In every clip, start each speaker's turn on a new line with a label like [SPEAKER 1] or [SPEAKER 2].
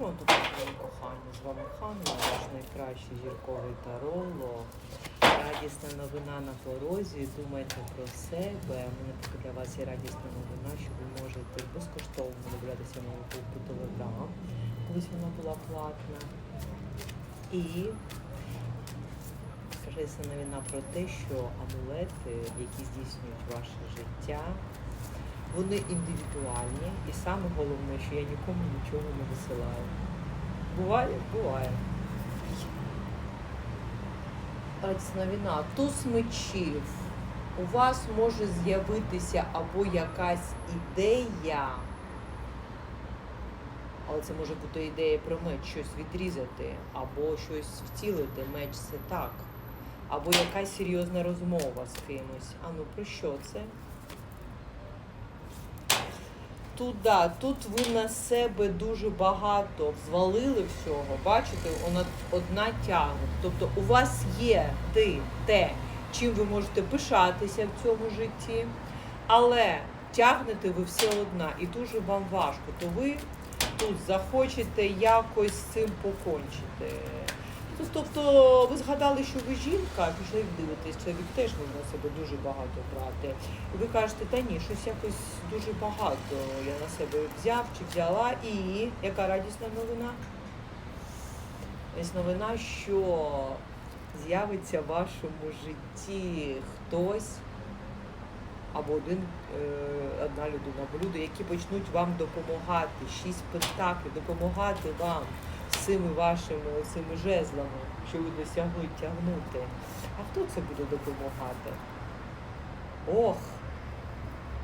[SPEAKER 1] Ну, тут кохані, з вами Ханна, ваш найкращий зірковий таролог. Радісна новина на порозі. Думайте про себе. У мене така для вас є радісна новина, що ви можете безкоштовно дивлятися мою групу Телеграм. Колись вона була платна. І радісна новина про те, що амулети, які здійснюють ваше життя, вони індивідуальні. І саме головне, що я нікому нічого не висилаю. Буває? Буває. Радісна війна. Туз мечів. У вас може з'явитися або якась ідея, але це може бути ідея про меч, щось відрізати, або щось втілити. Меч це так. Або якась серйозна розмова з кимось. А ну про що це? Тут, да, тут ви на себе дуже багато взвалили всього. Бачите, вона одна тягне. Тобто у вас є ти, те, чим ви можете пишатися в цьому житті, але тягнете ви все одна і дуже вам важко, то ви тут захочете якось з цим покончити. Тобто ви згадали, що ви жінка, пішли дивитись, чоловік теж може на себе дуже багато брати. І ви кажете, та ні, щось якось дуже багато я на себе взяв чи взяла. І яка радісна новина? Ось новина, що з'явиться в вашому житті хтось або один, е, одна людина, або люди, які почнуть вам допомагати, шість пентаклів, допомагати вам з цими вашими цими жезлами, що ви досягли тягнути. А хто це буде допомагати? Ох,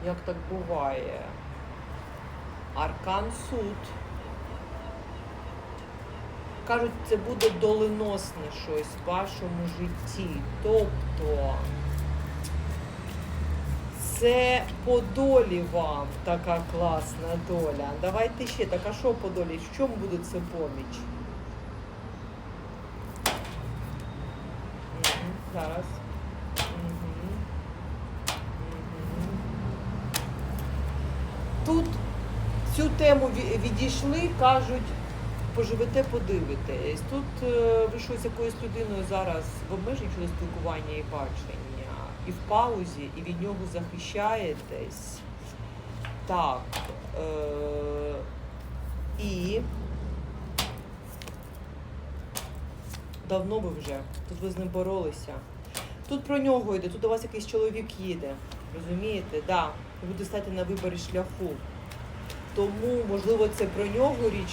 [SPEAKER 1] як так буває. Аркан суд. Кажуть, це буде доленосне щось в вашому житті. Тобто це по долі вам така класна доля. Давайте ще так, а що по долі? В чому буде це поміч? Зараз. Тут цю тему відійшли, кажуть, поживете, подивитесь. Тут е, ви що з якоюсь людиною зараз в обмеженні щодо спілкування і бачення, і в паузі, і від нього захищаєтесь. Так. Е, і давно ви вже. Тут ви з ним боролися. Тут про нього йде, тут до вас якийсь чоловік їде. Розумієте? Да. Ви будете стати на виборі шляху. Тому, можливо, це про нього річ